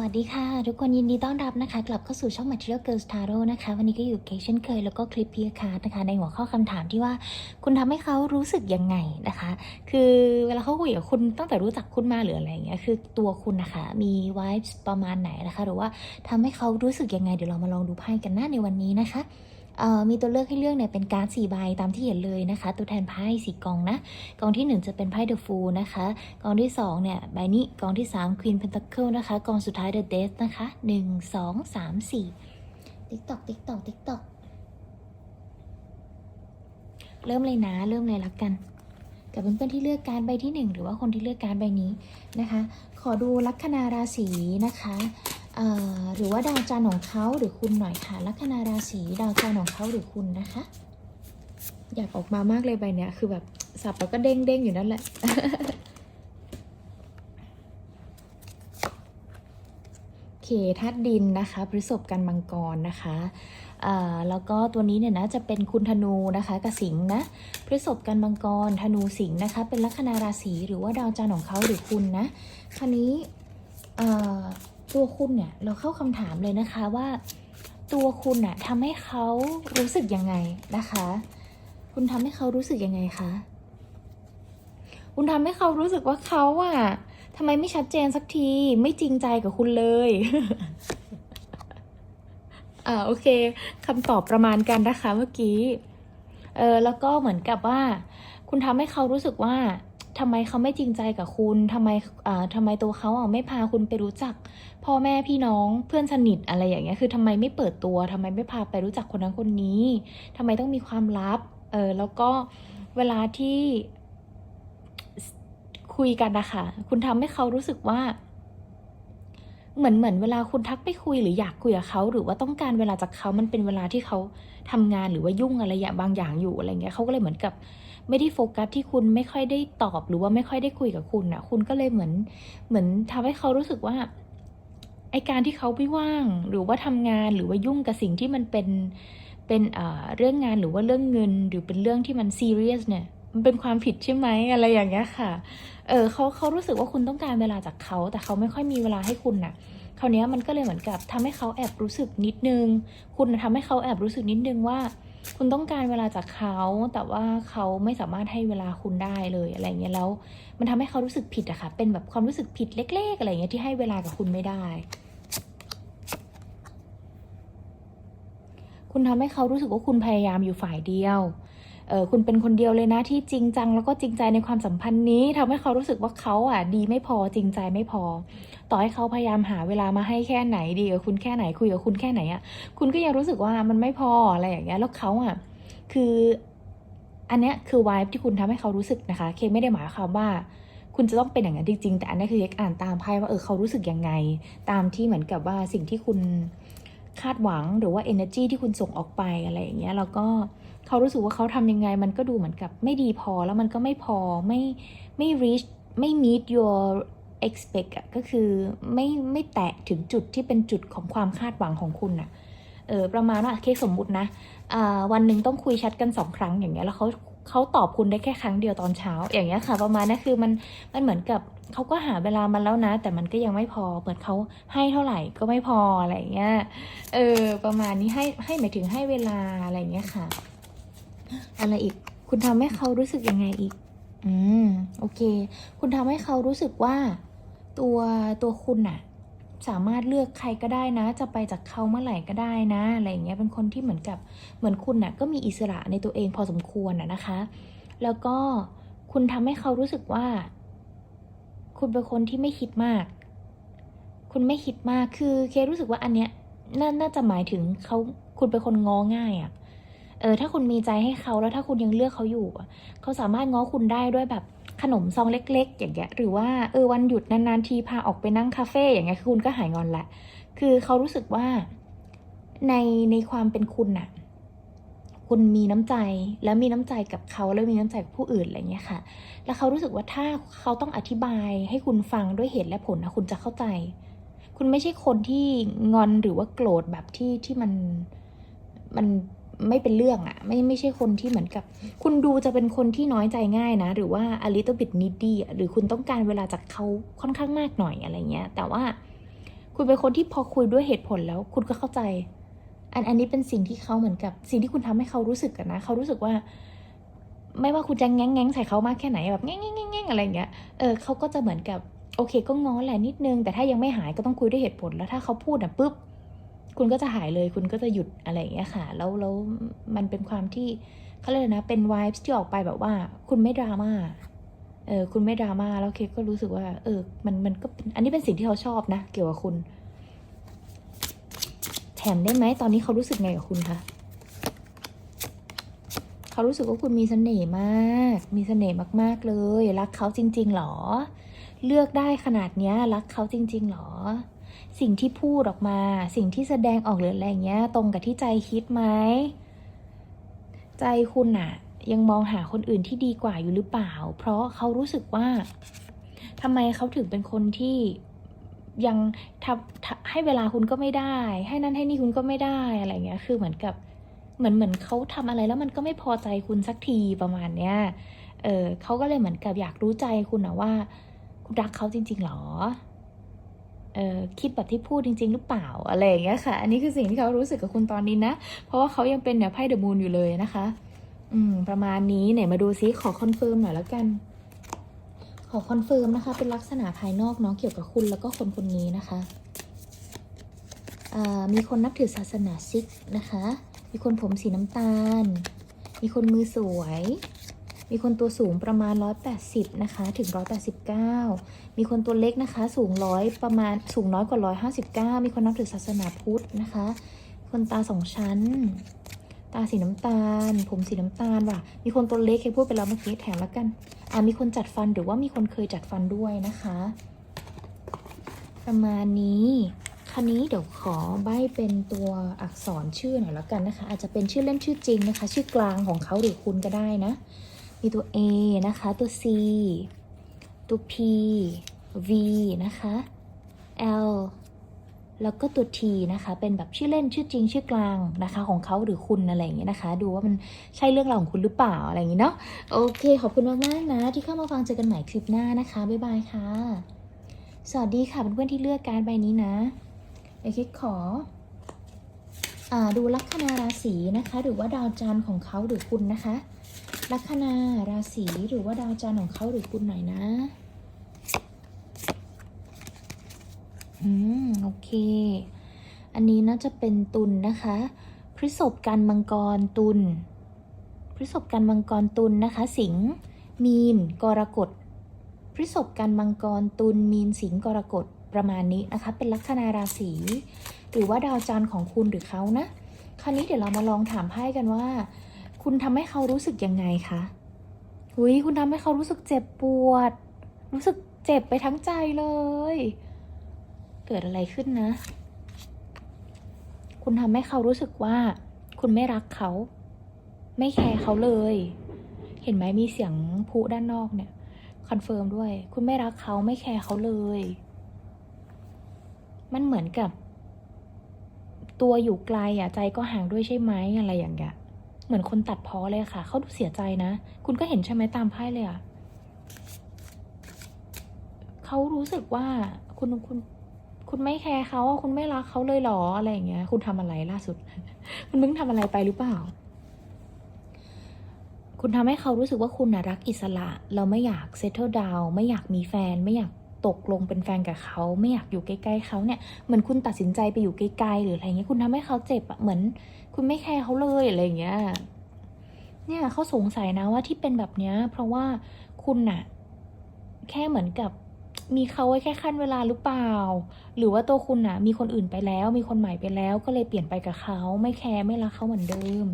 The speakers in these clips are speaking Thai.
วัสดีค่ะ ทุกคนยินดีต้อนรับนะคะ กลับเข้าสู่ช่อง Material Girls Tarot นะคะ วันนี้ก็อยู่เคกเช่นเคย แล้วก็คลิปพีคาร์นะคะ ในหัวข้อคำถามที่ว่า คุณทำให้เขารู้สึกยังไงนะคะ คือเวลาเขาคุยกับคุณตั้งแต่รู้จักคุณมาหรืออะไรอย่างเงี้ยคือตัวคุณนะคะ มีวายประมาณไหนนะคะ หรือว่าทำให้เขารู้สึกยังไง เดี๋ยวเรามาลองดูไพ่กันหน้าในวันนี้นะคะ มีตัวเลือกให้เลือกเนี่ยเป็นการ์ดสี่ใบตามที่เห็นเลยนะคะ ตัวแทนไพ่สี่กองนะกองที่หนึ่งจะเป็นไพ่ The Fool นะคะกองที่สองเนี่ยใบนี้กองที่สาม Queen Pentacle นะคะกองสุดท้าย The Death นะคะหนึ่งสองสามสี่ติ๊กตอกติ๊กตอกติ๊กตอกเริ่มเลยนะเริ่มเลยละกันกับเพื่อนๆที่เลือกการดใบที่หนึ่งหรือว่าคนที่เลือกการดใบนี้นะคะ ขอดูลัคนาราศีนะคะ หรือว่าดาวจันทร์ของเขาหรือคุณหน่อยค่ะ ลัคนาราศีดาวจันทร์ของเขาหรือคุณนะคะ อยากออกมามากเลยใบเนี้ยคือแบบสับแล้วก็เด้งเด้งอยู่นั่นแหละเคธาตุดินนะคะพฤษภกันมังกรนะคะแล้วก็ตัวนี้เนี่ยนะจะเป็นคุณธนูนะคะกับสิงห์นะพฤษภกันมังกรธนูสิงห์นะคะ เป็นลัคนาราศีหรือว่าดาวจันทร์ของเขาหรือคุณนะคราวนี้ ตัวคุณเนี่ยเราเข้าคำถามเลยนะคะว่า ตัวคุณน่ะทำให้เขารู้สึกยังไงนะคะ คุณทำให้เขารู้สึกยังไงคะคุณทำให้เขารู้สึกว่าเขาอะทำไมไม่ชัดเจนสักทีไม่จริงใจกับคุณเลยอ่าโอเคคำตอบประมาณกันนะคะเมื่อกี้เออแล้วก็เหมือนกับว่า คุณทำให้เขารู้สึกว่า ทำไมเขาไม่จริงใจกับคุณทำไมอ่าทำไมตัวเขาอะไม่พาคุณไปรู้จัก พ่อแม่พี่น้องเพื่อนสนิทอะไรอย่างเงี้ยคือทำไมไม่เปิดตัวทำไมไม่พาไปรู้จักคนนั้นคนนี้ทำไมต้องมีความลับเออแล้วก็เวลาที่คุยกันนะคะคุณทำให้เขารู้สึกว่าเหมือนเหมือนเวลาคุณทักไปคุยหรืออยากคุยกับเขาหรือว่าต้องการเวลาจากเขามันเป็นเวลาที่เขาทำงานหรือว่ายุ่งอะไรอย่างบางอย่างอยู่อะไรเงี้ยเขาก็เลยเหมือนกับ ไม่ได้โฟกัสที่คุณไม่ค่อยได้ตอบหรือว่าไม่ค่อยได้คุยกับคุณนะคุณก็เลยเหมือนเหมือนทำให้เขารู้สึกว่าไอการที่เขาไม่ว่างหรือว่าทำงานหรือว่ายุ่งกับสิ่งที่มันเป็นเป็นเอ่อเรื่องงานหรือว่าเรื่องเงิน หรือเป็นเรื่องที่มันซีเรียสเนี่ยมันเป็นความผิดใช่ไหมอะไรอย่างเงี้ยค่ะ เออเขาเขารู้สึกว่าคุณต้องการเวลาจากเขา แต่เขาไม่ค่อยมีเวลาให้คุณน่ะคราวนี้มันก็เลยเหมือนกับทำให้เขาแอบรู้สึกนิดนึง คุณน่ะทำให้เขาแอบรู้สึกนิดนึงว่า คุณต้องการเวลาจากเขาแต่ว่าเขาไม่สามารถให้เวลาคุณได้เลยอะไรเงี้ยแล้ว มันทำให้เขารู้สึกผิดอะค่ะ เป็นแบบความรู้สึกผิดเล็ก ๆ อะไรเงี้ยที่ให้เวลากับคุณไม่ได้ คุณทำให้เขารู้สึกว่าคุณพยายามอยู่ฝ่ายเดียวเออคุณเป็นคนเดียวเลยนะที่จริงจังแล้วก็จริงใจในความสัมพันธ์นี้ทำให้เขารู้สึกว่าเขาอะดีไม่พอจริงใจไม่พอ ต่อให้เขาพยายามหาเวลามาให้แค่ไหนดีกับคุณแค่ไหนคุยกับคุณแค่ไหนอะคุณก็ยังรู้สึกว่ามันไม่พออะไรอย่างเงี้ยแล้วเขาอะคืออันเนี้ยคือวายที่คุณทำให้เขารู้สึกนะคะ เคไม่ได้หมายความว่า คุณจะต้องเป็นอย่างนั้นจริงๆแต่อันนี้คือเอกอ่านตามไพ่ว่าเออเขารู้สึกยังไง ตามที่เหมือนกับว่าสิ่งที่คุณคาดหวังหรือว่า energy ที่คุณส่งออกไปอะไรอย่างเงี้ยแล้วก็เขารู้สึกว่าเขาทำยังไง มันก็ดูเหมือนกับไม่ดีพอแล้วมันก็ไม่พอไม่ไม่ reach ไม่ meet your expect อะก็คือไม่ไม่แตะถึงจุดที่เป็นจุดของความคาดหวังของคุณอะเออประมาณว่าเคสสมมุตินะวันหนึ่งต้องคุยแชทกันสองครั้งอย่างเงี้ยแล้วเขาเขาตอบคุณได้แค่ครั้งเดียวตอนเช้า อย่างเงี้ยค่ะ ประมาณนี้คือมันมันเหมือนกับเขาก็หาเวลามาแล้วนะ แต่มันก็ยังไม่พอเหมือนเขาให้เท่าไหร่ก็ไม่พออะไรเงี้ยเออประมาณนี้ให้ให้หมายถึงให้เวลาอะไรเงี้ยค่ะ อะไรอีกคุณทำให้เขารู้สึกยังไงอีก อืมโอเค คุณทำให้เขารู้สึกว่า ตัวตัวคุณน่ะสามารถเลือกใครก็ได้นะ จะไปจากเขาเมื่อไหร่ก็ได้นะ อะไรอย่างเงี้ย เป็นคนที่เหมือนกับเหมือนคุณน่ะก็มีอิสระในตัวเองพอสมควรน่ะนะคะ แล้วก็คุณทำให้เขารู้สึกว่า คุณเป็นคนที่ไม่คิดมาก คุณไม่คิดมาก คือเครู้สึกว่าอันเนี้ยน่าน่าจะหมายถึงเขาคุณเป็นคนง้อง่ายอะ่ะ เออ ถ้าคุณมีใจให้เขาแล้วถ้าคุณยังเลือกเขาอยู่เขาสามารถง้อคุณได้ด้วยแบบ ขนมซองเล็ก ๆ อย่างเงี้ยหรือว่าเออวันหยุดนานๆทีพาออกไปนั่งคาเฟ่อย่างเงี้ยคือคุณก็หายงอนละคือเขารู้สึกว่าในในความเป็นคุณน่ะคุณมีน้ำใจแล้วมีน้ำใจกับเขาแล้วมีน้ำใจกับผู้อื่นอะไรเงี้ยค่ะ แล้วเขารู้สึกว่าถ้าเขาต้องอธิบายให้คุณฟังด้วยเหตุและผลนะคุณจะเข้าใจ คุณไม่ใช่คนที่งอนหรือว่าโกรธแบบที่ที่มันมัน ไม่เป็นเรื่องอะไม่ไม่ใช่คนที่เหมือนกับ คุณดูจะเป็นคนที่น้อยใจง่ายนะ หรือว่า a little bit needy หรือคุณต้องการเวลาจากเขาค่อนข้างมากหน่อยอะไรเงี้ย แต่ว่าคุณเป็นคนที่พอคุยด้วยเหตุผลแล้ว คุณก็เข้าใจ อันอันนี้เป็นสิ่งที่เขาเหมือนกับ สิ่งที่คุณทำให้เขารู้สึกกันนะเขารู้สึกว่า ไม่ว่าคุณจะแง้งแง้งใส่เขามากแค่ไหนแบบแง้งแง้งแง้งแง้งอะไรเงี้ยเออเขาก็จะเหมือนกับโอเคก็ง้อแหละนิดนึง แต่ถ้ายังไม่หายก็ต้องคุยด้วยเหตุผลแล้วถ้าเขาพูดอะปุ๊บ คุณก็จะหายเลยคุณก็จะหยุดอะไรอย่างเงี้ยค่ะ แล้วแล้วมันเป็นความที่เขาเรียกนะเป็นวายที่ออกไปแบบว่า คุณไม่ดราม่าเออคุณไม่ดราม่าแล้วเคกก็รู้สึกว่า เออ มันมันก็เป็นอันนี้เป็นสิ่งที่เขาชอบนะ เกี่ยวกับคุณ แถมได้ไหมตอนนี้เขารู้สึกไงกับคุณคะเขารู้สึกว่าคุณมีเสน่ห์มาก มีเสน่ห์มาก ๆ เลย รักเขาจริง ๆ หรอ เลือกได้ขนาดเนี้ย รักเขาจริง ๆ หรอ สิ่งที่พูดออกมา สิ่งที่แสดงออกหรืออะไรเงี้ย ตรงกับที่ใจคิดไหม ใจคุณอะยังมองหาคนอื่นที่ดีกว่าอยู่หรือเปล่า เพราะเขารู้สึกว่าทำไมเขาถึงเป็นคนที่ยังทำทำให้เวลาคุณก็ไม่ได้ ให้นั่นให้นี่คุณก็ไม่ได้อะไรเงี้ย คือเหมือนกับเหมือนเหมือนเขาทำอะไรแล้วมันก็ไม่พอใจคุณสักทีประมาณเนี้ย เออเขาก็เลยเหมือนกับอยากรู้ใจคุณนะว่า คุณรักเขาจริง ๆหรอ เออคิดแบบที่พูดจริง ๆ หรือเปล่าอะไรอย่างเงี้ยค่ะ อันนี้คือสิ่งที่เขารู้สึกกับคุณตอนนี้นะ เพราะว่าเขายังเป็นเนี่ยไพ่เดอะมูนอยู่เลยนะคะ อืม ประมาณนี้ไหนมาดูซิขอคอนเฟิร์มหน่อยแล้วกัน ขอคอนเฟิร์มนะคะ เป็นลักษณะภายนอกเนาะเกี่ยวกับคุณแล้วก็คนคนนี้นะคะมีคนนับถือศาสนาซิกนะคะ มีคนผมสีน้ำตาล มีคนมือสวย มีคนตัวสูงประมาณ 180 นะคะ ถึง 189 มีคนตัวเล็กนะคะ สูงร้อยประมาณสูงน้อยกว่า 159 มีคนนับถือศาสนาพุทธนะคะ คนตาสองชั้น ตาสีน้ำตาล ผมสีน้ำตาลว่ะ มีคนตัวเล็กเคยพูดไปแล้วเมื่อกี้แถมแล้วกัน อ่ามีคนจัดฟันหรือว่ามีคนเคยจัดฟันด้วยนะคะ ประมาณนี้คันนี้เดี๋ยวขอใบเป็นตัวอักษรชื่อหน่อยแล้วกันนะคะ อาจจะเป็นชื่อเล่นชื่อจริงนะคะ ชื่อกลางของเขาหรือคุณก็ได้นะ มีตัว A นะคะ ตัว C ตัว P V นะคะ L แล้วก็ตัว T นะคะ เป็นแบบชื่อเล่นชื่อจริงชื่อกลางนะคะ ของเขาหรือคุณอะไรอย่างเงี้ยนะคะ ดูว่ามันใช่เรื่องราวของคุณหรือเปล่าอะไรอย่างงี้เนาะโอเค ขอบคุณมากๆนะ ที่เข้ามาฟังเจอกันใหม่คลิปหน้านะคะ บ๊ายบายค่ะ สวัสดีค่ะเพื่อนๆที่เลือกการใบนี้นะเดี๋ยวคิดขอ ดูลัคนาราศีนะคะ หรือว่าดาวจันทร์ของเขาหรือคุณนะคะ ลัคนาราศีหรือว่าดาวจันทร์ของเขาหรือคุณหน่อยนะอืมโอเค อันนี้น่าจะเป็นตุลนนะคะพฤษภกันมังกรตุลพฤษภกันมังกรตุลนะคะ สิงห์มีน กรกฎพฤษภกันมังกรตุลมีนสิงห์กรกฎประมาณนี้นะคะ เป็นลัคนาราศี หรือว่าดาวจันทร์ของคุณหรือเขานะ คราวนี้เดี๋ยวเรามาลองถามไพ่กันว่า คุณทำให้เขารู้สึกยังไงคะหุยคุณทำให้เขารู้สึกเจ็บปวด รู้สึกเจ็บไปทั้งใจเลย เกิดอะไรขึ้นนะ คุณทำให้เขารู้สึกว่า คุณไม่รักเขา ไม่แคร์เขาเลย เห็นไหมมีเสียงพูด้านนอกเนี่ยคอนเฟิร์มด้วย คุณไม่รักเขาไม่แคร์เขาเลย มันเหมือนกับ ตัวอยู่ไกลอะใจก็ห่างด้วยใช่ไหมอะไรอย่างเงี้ยเหมือนคนตัดพ้อเลยค่ะเขาดูเสียใจนะ คุณก็เห็นใช่ไหมตามไพ่เลยอะเขารู้สึกว่าคุณคุณคุณไม่แคร์เขาคุณไม่รักเขาเลยหรออะไรอย่างเงี้ย คุณทำอะไรล่าสุด คุณเพิ่งทำอะไรไปหรือเปล่า คุณทำให้เขารู้สึกว่าคุณน่ะรักอิสระ เราไม่อยากเซ t เทิลดาวไม่อยากมีแฟน ไม่อยาก ตกลงเป็นแฟนกับเขาไม่อยากอยู่ใกล้ๆเขาเนี่ยเหมือนคุณตัดสินใจไปอยู่ไกลๆหรืออะไรเงี้ยคุณทำให้เขาเจ็บอะเหมือน คุณไม่แคร์เขาเลยอะไรเงี้ยเนี่ยเขาสงสัยนะว่าที่เป็นแบบเนี้ยเพราะว่าคุณน่ะแค่เหมือนกับมีเขาไว้แค่ขั้นเวลาหรือเปล่า หรือว่าตัวคุณน่ะมีคนอื่นไปแล้ว มีคนใหม่ไปแล้วก็เลยเปลี่ยนไปกับเขาไม่แคร์ไม่รักเขาเหมือนเดิม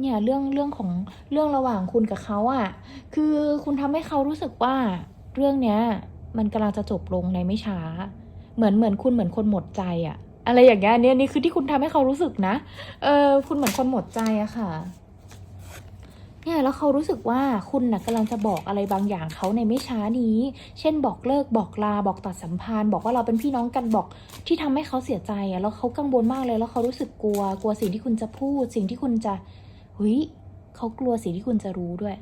เนี่ยเรื่องเรื่องของเรื่องระหว่างคุณกับเขาอะ่ะ คือคุณทำให้เขารู้สึกว่า เรื่องเนี้ยมันกำลังจะจบลงในไม่ช้า เหมือนเหมือนคุณเหมือนคนหมดใจอะ่ะอะไรอย่างเงี้ยเนี่ยนี่คือที่คุณทำให้เขารู้สึกนะ เออคุณเหมือนคนหมดใจอะค่ะ เนี่ยแล้วเขารู้สึกว่าคุณน่ะกำลังจะบอกอะไรบางอย่างเขาในไม่ช้านี้ เช่นบอกเลิกบอกลาบอกตัดสัมพันธ์ บอกว่าเราเป็นพี่น้องกันบอกที่ทำให้เขาเสียใจอะแล้วเขากังวลมากเลย แล้วเขารู้สึกกลัว กลัวสิ่งที่คุณจะพูด สิ่งที่คุณจะเฮ้ยเขากลัวสิ่งที่คุณจะรู้ด้วย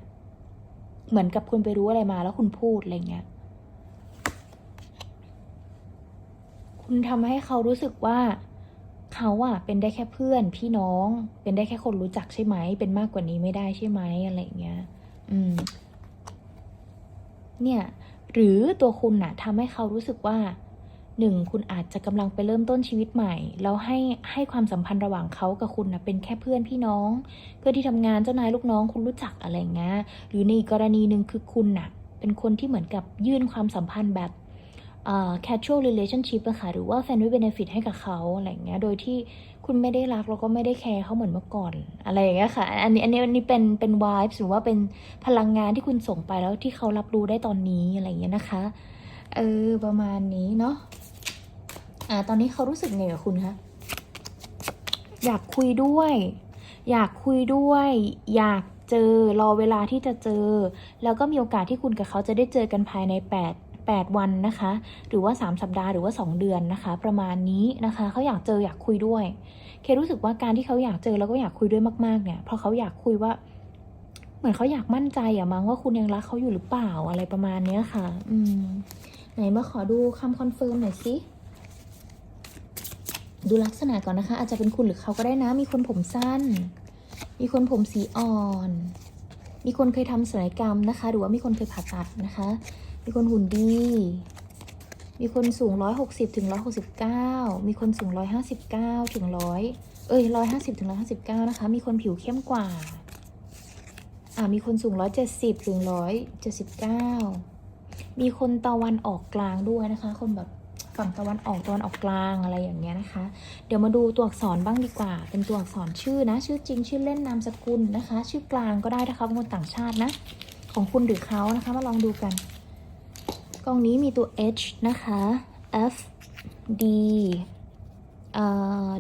เหมือนกับคุณไปรู้อะไรมาแล้วคุณพูดอะไรเงี้ย คุณทำให้เขารู้สึกว่าเขาอะเป็นได้แค่เพื่อนพี่น้อง เป็นได้แค่คนรู้จักใช่ไหม เป็นมากกว่านี้ไม่ได้ใช่ไหมอะไรเงี้ย อืม เนี่ย หรือตัวคุณน่ะทำให้เขารู้สึกว่า หนึ่งคุณอาจจะกำลังไปเริ่มต้นชีวิตใหม่ แล้วให้ให้ความสัมพันธ์ระหว่างเขากับคุณนะเป็นแค่เพื่อนพี่น้อง เพื่อนที่ทำงานเจ้านายลูกน้องคุณรู้จักอะไรเงี้ยหรือในอีกกรณีหนึ่งคือคุณน่ะเป็นคนที่เหมือนกับยื่นความสัมพันธ์แบบเอ่อ casual relationship อะค่ะหรือว่า family benefit ให้กับเขาอะไรเงี้ยโดยที่คุณไม่ได้รักแล้วก็ไม่ได้แคร์เขาเหมือนเมื่อก่อน อะไรอย่างเงี้ยค่ะอันนี้อันนี้อันนี้เป็นเป็น vibes หรือว่าเป็นพลังงานที่คุณส่งไปแล้วที่เขารับรู้ได้ตอนนี้อะไรอย่างเงี้ยนะคะ เออ ประมาณนี้เนาะ อ่าตอนนี้เขารู้สึกไงกับคุณคะอยากคุยด้วย อยากคุยด้วย อยากเจอรอเวลาที่จะเจอ แล้วก็มีโอกาสที่คุณกับเขาจะได้เจอกันภายใน 8 8 วันนะคะ หรือว่า 3 สัปดาห์หรือว่า 2 เดือนนะคะ ประมาณนี้นะคะเขาอยากเจออยากคุยด้วย เครู้สึกว่าการที่เขาอยากเจอแล้วก็อยากคุยด้วยมากๆเนี่ยเพราะเขาอยากคุยว่า เหมือนเขาอยากมั่นใจอะมั้งว่าคุณยังรักเขาอยู่หรือเปล่าอะไรประมาณเนี้ยค่ะ อืมไหนมาขอดูคำคอนเฟิร์มหน่อยสิ ดูลักษณะก่อนนะคะ อาจจะเป็นคุณหรือเขาก็ได้นะ มีคนผมสั้น มีคนผมสีอ่อน มีคนเคยทำศัลยกรรมนะคะ หรือว่ามีคนเคยผ่าตัดนะคะ มีคนหุ่นดี มีคนสูง 160ถึง169 มีคนสูง 159ถึง100 เอ้ย 150ถึง159 นะคะ มีคนผิวเข้มกว่า อ่ามีคนสูง 170ถึง179 มีคนตะวันออกกลางด้วยนะคะ คนแบบ ฝั่งตะวันออกตะวันออกกลางอะไรอย่างเงี้ยนะคะ เดี๋ยวมาดูตัวอักษรบ้างดีกว่า เป็นตัวอักษรชื่อนะ ชื่อจริงชื่อเล่นนามสกุลนะคะ ชื่อกลางก็ได้นะคะเป็นคนต่างชาตินะ ของคุณหรือเขานะคะมาลองดูกันกล่องนี้มีตัว H นะคะ F D เอ่อ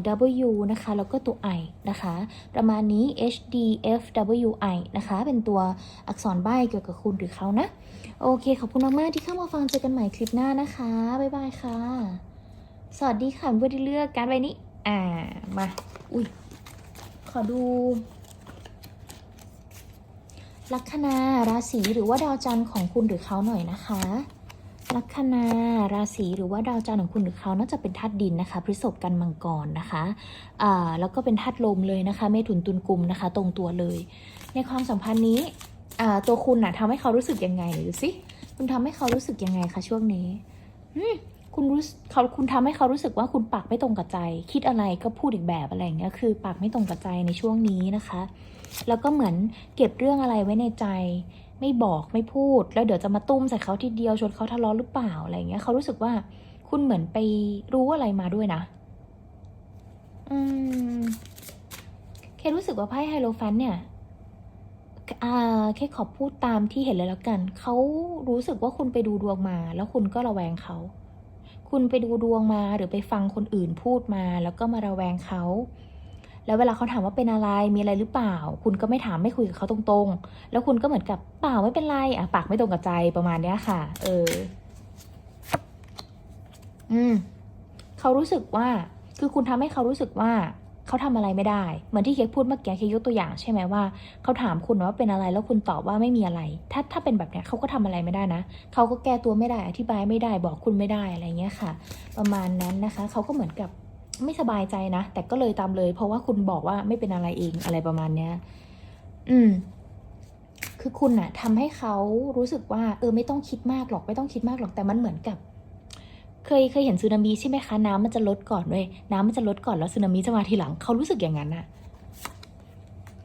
W นะคะ แล้วก็ตัว I นะคะ ประมาณนี้ H D F W I นะคะ เป็นตัวอักษรใบ้เกี่ยวกับคุณหรือเขานะ โอเค ขอบคุณมาก ๆ ที่เข้ามาฟังเจอกันใหม่คลิปหน้านะคะ บ๊ายบายค่ะ สวัสดีค่ะเพื่อนที่เลือกการใบนี้ อ่า มา อุ้ย ขอดู ลัคนาราศีหรือว่าดาวจันทร์ของคุณหรือเขาหน่อยนะคะ ลัคนาราศีหรือว่าดาวจันทร์ของคุณหรือเขาน่าจะเป็นธาตุดินนะคะพฤษภกันมังกรนะคะ อ่า แล้วก็เป็นธาตุลมเลยนะคะ เมถุนตุลกุมนะคะ ตรงตัวเลย ในความสัมพันธ์นี้ ตัวคุณน่ะทำให้เขารู้สึกยังไงหรือสิคุณทำให้เขารู้สึกยังไงคะช่วงนี้คุณรู้เขาคุณทำให้เขารู้สึกว่าคุณปากไม่ตรงกับใจ คิดอะไรก็พูดอีกแบบอะไรอย่างเงี้ยคือ ปากไม่ตรงกับใจในช่วงนี้นะคะ แล้วก็เหมือนเก็บเรื่องอะไรไว้ในใจ ไม่บอกไม่พูด แล้วเดี๋ยวจะมาตุ้มใส่เขาทีเดียวชวนเขาทะเลาะหรือเปล่าอะไรอย่างเงี้ยเขารู้สึกว่าคุณเหมือนไปรู้อะไรมาด้วยนะ อืม เครู้สึกว่าไพ่ไฮโลแฟนเนี่ย แค่ขอพูดตามที่เห็นเลยแล้วกัน เขารู้สึกว่าคุณไปดูดวงมา แล้วคุณก็ระแวงเขา คุณไปดูดวงมาหรือไปฟังคนอื่นพูดมา แล้วก็มาระแวงเขา แล้วเวลาเขาถามว่าเป็นอะไร มีอะไรหรือเปล่า คุณก็ไม่ถามไม่คุยกับเขาตรงๆ แล้วคุณก็เหมือนกับเปล่าไม่เป็นไร อะ ปากไม่ตรงกับใจประมาณเนี้ยค่ะ เออ อืม เขารู้สึกว่า คือคุณทำให้เขารู้สึกว่า เขาทำอะไรไม่ได้ เหมือนที่เคกพูดเมื่อกี้เคกยกตัวอย่างใช่ไหมว่าเขาถามคุณว่าเป็นอะไรแล้วคุณตอบว่าไม่มีอะไร ถ้าถ้าเป็นแบบเนี้ยเขาก็ทำอะไรไม่ได้นะเขาก็แก้ตัวไม่ได้อธิบายไม่ได้บอกคุณไม่ได้อะไรเงี้ยค่ะ ประมาณนั้นนะคะเขาก็เหมือนกับไม่สบายใจนะ แต่ก็เลยตามเลย เพราะว่าคุณบอกว่าไม่เป็นอะไรเองอะไรประมาณเนี้ย อืม คือคุณน่ะทำให้เขารู้สึกว่า เออไม่ต้องคิดมากหรอกไม่ต้องคิดมากหรอกแต่มันเหมือนกับ เคยเคยเห็นสึนามิใช่ไหมคะน้ำมันจะลดก่อนด้วยน้ำมันจะลดก่อนแล้วสึนามิจะมาทีหลังเขารู้สึกอย่างนั้นอะ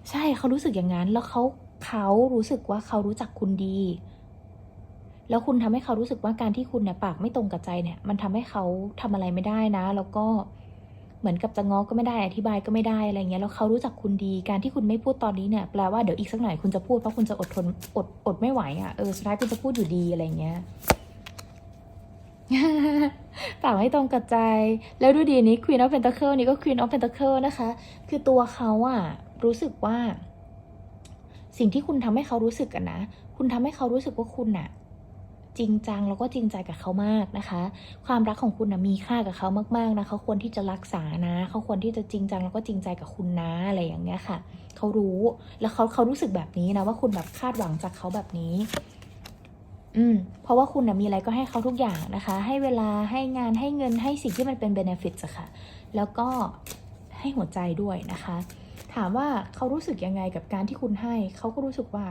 ใช่เขารู้สึกอย่างนั้น แล้วเขาเขารู้สึกว่าเขารู้จักคุณดี แล้วคุณทำให้เขารู้สึกว่าการที่คุณเนี่ยปากไม่ตรงกับใจเนี่ย มันทำให้เขาทำอะไรไม่ได้นะ แล้วก็เหมือนกับจะง้อก็ไม่ได้อธิบายก็ไม่ได้อะไรเงี้ยแล้วเขารู้จักคุณดี การที่คุณไม่พูดตอนนี้เนี่ยแปลว่าเดี๋ยวอีกสักหน่อยคุณจะพูดเพราะคุณจะอดทนอดอดไม่ไหวอะ่ะเออสุดท้ายคุณจะพูดอยู่ดีอะไรเงี้ย ปากไม่ตรงกับใจ แล้วดูดีนี้ Queen of Pentacle นี่ก็ Queen of Pentacle นะคะ คือตัวเขาอะรู้สึกว่า สิ่งที่คุณทำให้เขารู้สึกอะนะ คุณทำให้เขารู้สึกว่าคุณอะจริงจังแล้วก็จริงใจกับเขามากนะคะ ความรักของคุณนะมีค่ากับเขามากๆนะเขาควรที่จะรักษานะ เขาควรที่จะจริงจังแล้วก็จริงใจกับคุณนะอะไรอย่างเงี้ยค่ะ เขารู้แล้วเขาเขารู้สึกแบบนี้นะว่าคุณแบบคาดหวังจากเขาแบบนี้ อืมเพราะว่าคุณนะมีอะไรก็ให้เขาทุกอย่างนะคะ ให้เวลาให้งานให้เงินให้สิ่งที่มันเป็นเบนฟิตอะค่ะ แล้วก็ให้หัวใจด้วยนะคะ ถามว่าเขารู้สึกยังไงกับการที่คุณให้ เขาก็รู้สึกว่า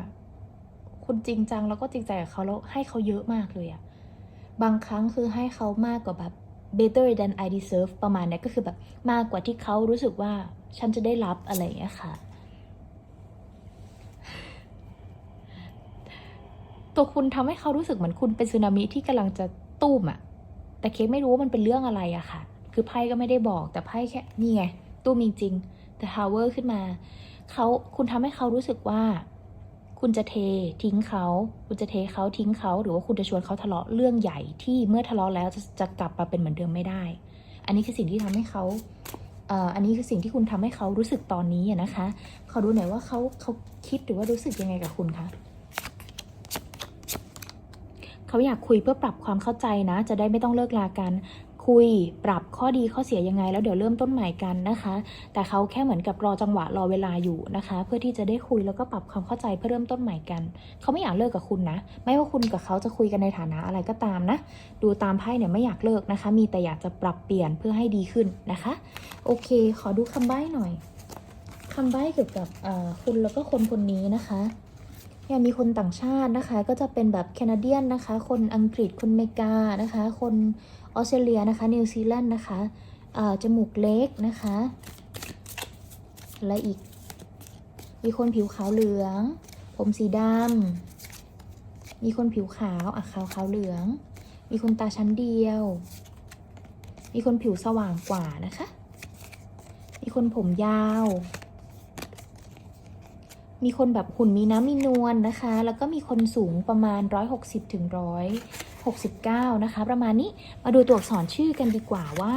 คุณจริงจังแล้วก็จริงใจกับเขาแล้วให้เขาเยอะมากเลยอะบางครั้งคือให้เขามากกว่าแบบ better than I deserve ประมาณนี้ก็คือแบบมากกว่าที่เขารู้สึกว่าฉันจะได้รับอะไรอย่างเงี้ยค่ะ ตัวคุณทำให้เขารู้สึกเหมือนคุณเป็นสึนามิที่กำลังจะตุ้มอะแต่เค้กไม่รู้ว่ามันเป็นเรื่องอะไรอะค่ะ คือไพ่ก็ไม่ได้บอก แต่ไพ่แค่นี่ไงตุ้มจริงๆแต่ tower ขึ้นมาเขาคุณทำให้เขารู้สึกว่า คุณจะเททิ้งเขา คุณจะเทเขาทิ้งเขา หรือว่าคุณจะชวนเขาทะเลาะเรื่องใหญ่ที่เมื่อทะเลาะแล้วจะจะกลับมาเป็นเหมือนเดิมไม่ได้ อันนี้คือสิ่งที่ทำให้เขาเอ่ออันนี้คือสิ่งที่คุณทำให้เขารู้สึกตอนนี้นะคะ ขอดูหน่อยว่าเขาเขาคิดหรือว่ารู้สึกยังไงกับคุณคะ เขาอยากคุยเพื่อปรับความเข้าใจนะ จะได้ไม่ต้องเลิกลากัน คุยปรับข้อดีข้อเสียยังไง แล้วเดี๋ยวเริ่มต้นใหม่กันนะคะ แต่เขาแค่เหมือนกับรอจังหวะรอเวลาอยู่นะคะ เพื่อที่จะได้คุยแล้วก็ปรับความเข้าใจเพื่อเริ่มต้นใหม่กัน เขาไม่อยากเลิกกับคุณนะ ไม่ว่าคุณกับเขาจะคุยกันในฐานะอะไรก็ตามนะ ดูตามไพ่เนี่ยไม่อยากเลิกนะคะ มีแต่อยากจะปรับเปลี่ยนเพื่อให้ดีขึ้นนะคะ โอเค ขอดูคำใบ้หน่อยคำใบ้เกี่ยวกับคุณแล้วก็คนคนนี้นะคะ เนี่ยมีคนต่างชาตินะคะ ก็จะเป็นแบบแคนาเดียนนะคะ คนอังกฤษคนเมกานะคะ คนออสเตรเลียนะคะนิวซีแลนด์นะคะจมูกเล็กนะคะ และอีก มีคนผิวขาวเหลือง ผมสีดำมีคนผิวขาวอะขาวขาวเหลือง มีคนตาชั้นเดียว มีคนผิวสว่างกว่านะคะ มีคนผมยาว มีคนแบบหุ่นมีน้ำมีนวลนะคะ แล้วก็มีคนสูงประมาณ 160ถึง169 นะคะ ประมาณนี้มาดูตัวอักษรชื่อกันดีกว่าว่า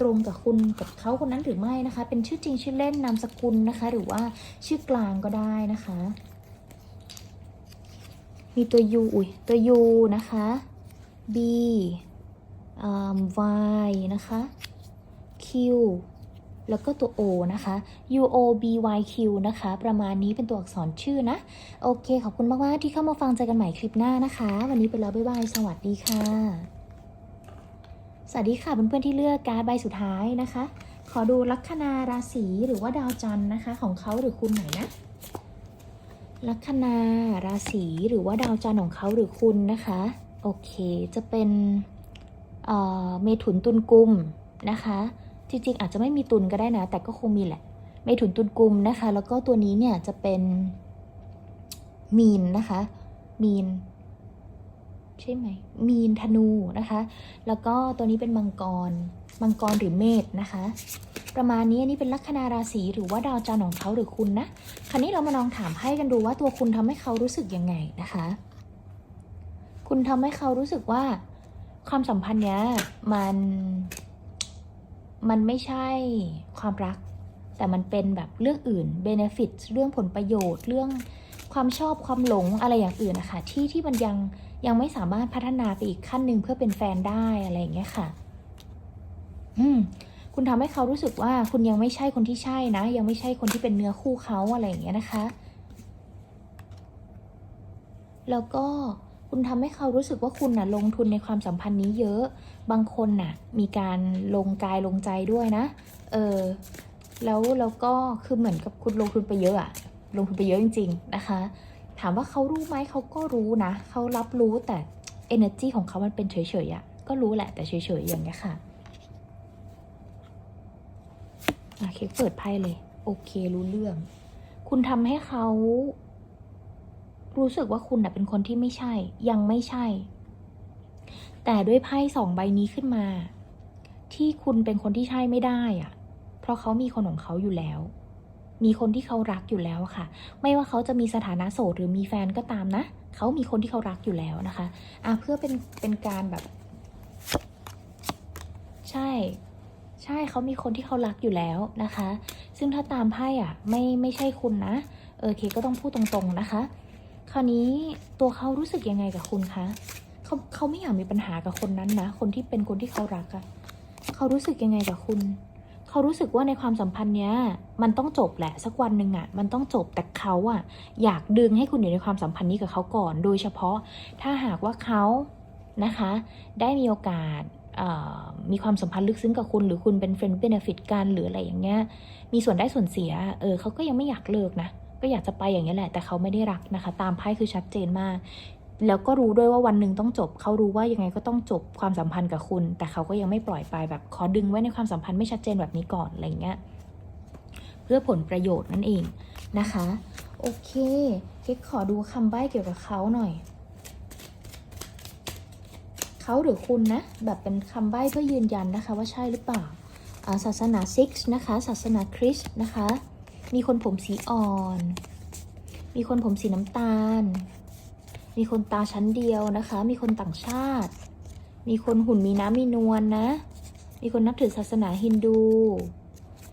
ตรงกับคุณกับเขาคนนั้นหรือไม่นะคะ เป็นชื่อจริงชื่อเล่นนามสกุลนะคะ หรือว่าชื่อกลางก็ได้นะคะ มีตัว U อุ้ยตัว U นะคะ B อ่า Y นะคะ Q แล้วก็ตัว O นะคะ U O B Y Q นะคะ ประมาณนี้เป็นตัวอักษรชื่อนะ โอเค ขอบคุณมาก ๆ ที่เข้ามาฟังเจอกันใหม่คลิปหน้านะคะ วันนี้ไปแล้ว บ๊ายบาย สวัสดีค่ะ สวัสดีค่ะเพื่อน ๆ ที่เลือกการ์ดใบสุดท้ายนะคะ ขอดูลัคนาราศีหรือว่าดาวจันทร์นะคะ ของเขาหรือคุณหน่อยนะลัคนาราศีหรือว่าดาวจันทร์ของเขาหรือคุณนะคะ โอเค จะเป็นเอ่อเมถุนตุลกุมนะคะ จริงๆ อาจจะไม่มีตุลก็ได้นะ แต่ก็คงมีแหละ เมถุนตุลกลุ่มนะคะ แล้วก็ตัวนี้เนี่ยจะเป็นมีนนะคะ มีน ใช่ไหม มีนธนูนะคะ แล้วก็ตัวนี้เป็นมังกร มังกรหรือเมษนะคะ ประมาณนี้อันนี้เป็นลัคนาราศีหรือว่าดาวจันทร์ของเขาหรือคุณนะ คราวนี้เรามาลองถามให้กันดูว่าตัวคุณทำให้เขารู้สึกยังไงนะคะ คุณทำให้เขารู้สึกว่าความสัมพันธ์เนี้ยมัน มันไม่ใช่ความรัก แต่มันเป็นแบบเรื่องอื่น benefit เรื่องผลประโยชน์ เรื่องความชอบความหลงอะไรอย่างอื่นนะคะที่ที่มันยังยังไม่สามารถพัฒนาไปอีกขั้นหนึ่งเพื่อเป็นแฟนได้อะไรอย่างเงี้ยค่ะ อืม คุณทำให้เขารู้สึกว่าคุณยังไม่ใช่คนที่ใช่นะ ยังไม่ใช่คนที่เป็นเนื้อคู่เขาอะไรอย่างเงี้ยนะคะ แล้วก็คุณทำให้เขารู้สึกว่าคุณน่ะลงทุนในความสัมพันธ์นี้เยอะ บางคนน่ะมีการลงกายลงใจด้วยนะ เออ แล้วแล้วก็คือเหมือนกับคุณลงทุนไปเยอะอะลงทุนไปเยอะจริง ๆ นะคะ ถามว่าเขารู้ไหมเขาก็รู้นะ เขารับรู้แต่ energy ของเขามันเป็นเฉยๆอะก็รู้แหละแต่เฉยๆอย่างเงี้ยค่ะอะเค้กเปิดไพ่เลย โอเครู้เรื่อง คุณทำให้เขารู้สึกว่าคุณน่ะเป็นคนที่ไม่ใช่ ยังไม่ใช่ แต่ด้วยไพ่สองใบนี้ขึ้นมา ที่คุณเป็นคนที่ใช่ไม่ได้อะเพราะเขามีคนของเขาอยู่แล้ว มีคนที่เขารักอยู่แล้วค่ะ ไม่ว่าเขาจะมีสถานะโสดหรือมีแฟนก็ตามนะ เขามีคนที่เขารักอยู่แล้วนะคะอะเพื่อเป็นเป็นการแบบ ใช่ใช่เขามีคนที่เขารักอยู่แล้วนะคะ ซึ่งถ้าตามไพ่อะ ไม่ไม่ใช่คุณนะเออเคก็ต้องพูดตรงๆนะคะ คราวนี้ตัวเขารู้สึกยังไงกับคุณคะ เขาเขาไม่อยากมีปัญหากับคนนั้นนะ คนที่เป็นคนที่เขารักอะเขารู้สึกยังไงกับคุณ เขารู้สึกว่าในความสัมพันธ์เนี้ย มันต้องจบแหละสักวันหนึ่งอะ่ะมันต้องจบแต่เขาอะ่ะอยากดึงให้คุณอยู่ในความสัมพันธ์นี้กับเขาก่อน โดยเฉพาะถ้าหากว่าเขานะคะ ได้มีโอกาสมีความสัมพันธ์ลึกซึ้งกับคุณ หรือคุณเป็นเฟรนด์เบนฟิตกันหรืออะไรอย่างเงี้ยมีส่วนได้ส่วนเสียเออเขาก็ยังไม่อยากเลิกนะก็อยากจะไปอย่างนี้ยแหละ แต่เขาไม่ได้รักนะคะ ตามไพ่คือชัดเจนมาก แล้วก็รู้ด้วยว่าวันหนึ่งต้องจบ เขารู้ว่ายังไงก็ต้องจบความสัมพันธ์กับคุณ แต่เขาก็ยังไม่ปล่อยไปแบบขอดึงไว้ในความสัมพันธ์ไม่ชัดเจนแบบนี้ก่อนอะไรเงี้ย เพื่อผลประโยชน์นั่นเองนะคะ โอเคเก๊กขอดูคำใบ้เกี่ยวกับเขาหน่อย เขาหรือคุณนะ แบบเป็นคำใบ้เพื่อยืนยันนะคะ ว่าใช่หรือเปล่าศาสนาซิกส์นะคะ ศาสนาคริสต์นะคะ มีคนผมสีอ่อน มีคนผมสีน้ำตาล มีคนตาชั้นเดียวนะคะ มีคนต่างชาติ มีคนหุ่นมีน้ำมีนวลนะ มีคนนับถือศาสนาฮินดู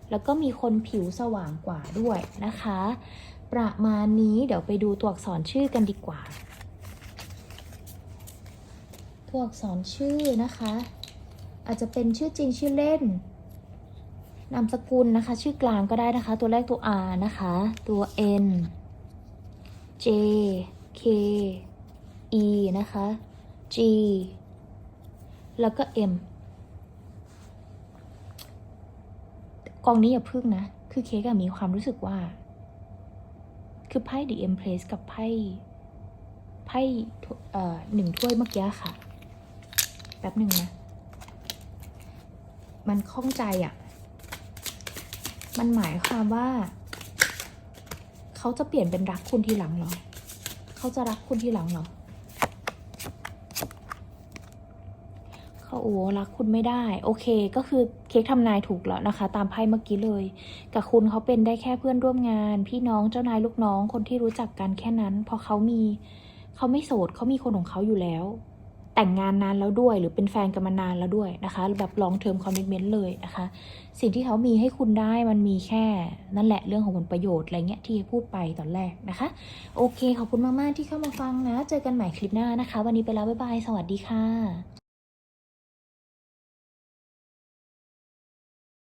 แล้วก็มีคนผิวสว่างกว่าด้วยนะคะ ประมาณนี้เดี๋ยวไปดูตัวอักษรชื่อกันดีกว่า ตัวอักษรชื่อนะคะ อาจจะเป็นชื่อจริงชื่อเล่นนามสกุลนะคะ ชื่อกลางก็ได้นะคะ ตัวแรกตัว R นะคะ ตัว N J K E นะคะ G แล้วก็ M กองนี้อย่าพึ่งนะ คือเค้กอะมีความรู้สึกว่า คือไพ่ The Empress กับไพ่ไพ่หนึ่งถ้วยเมื่อกี้ค่ะ แป๊บหนึ่งนะ มันข้องใจอะมันหมายความว่า เขาจะเปลี่ยนเป็นรักคุณทีหลังเหรอ เขาจะรักคุณทีหลังเหรอ เขาโอ้รักคุณไม่ได้ โอเค ก็คือเค้กทำนายถูกแล้วนะคะ ตามไพ่เมื่อกี้เลย กับคุณเขาเป็นได้แค่เพื่อนร่วมงาน พี่น้องเจ้านายลูกน้องคนที่รู้จักกันแค่นั้นพราะเขามีเขาไม่โสดเขามีคนของเขาอยู่แล้ว แต่งงานนานแล้วด้วยหรือเป็นแฟนกันมานานแล้วด้วยนะคะแบบ long term commitment เลยนะคะ สิ่งที่เขามีให้คุณได้มันมีแค่นั่นแหละเรื่องของผลประโยชน์อะไรเงี้ยที่พูดไปตอนแรกนะคะ โอเค ขอบคุณมากๆที่เข้ามาฟังนะ เจอกันใหม่คลิปหน้านะคะ วันนี้ไปแล้วบ๊ายบายสวัสดีค่ะ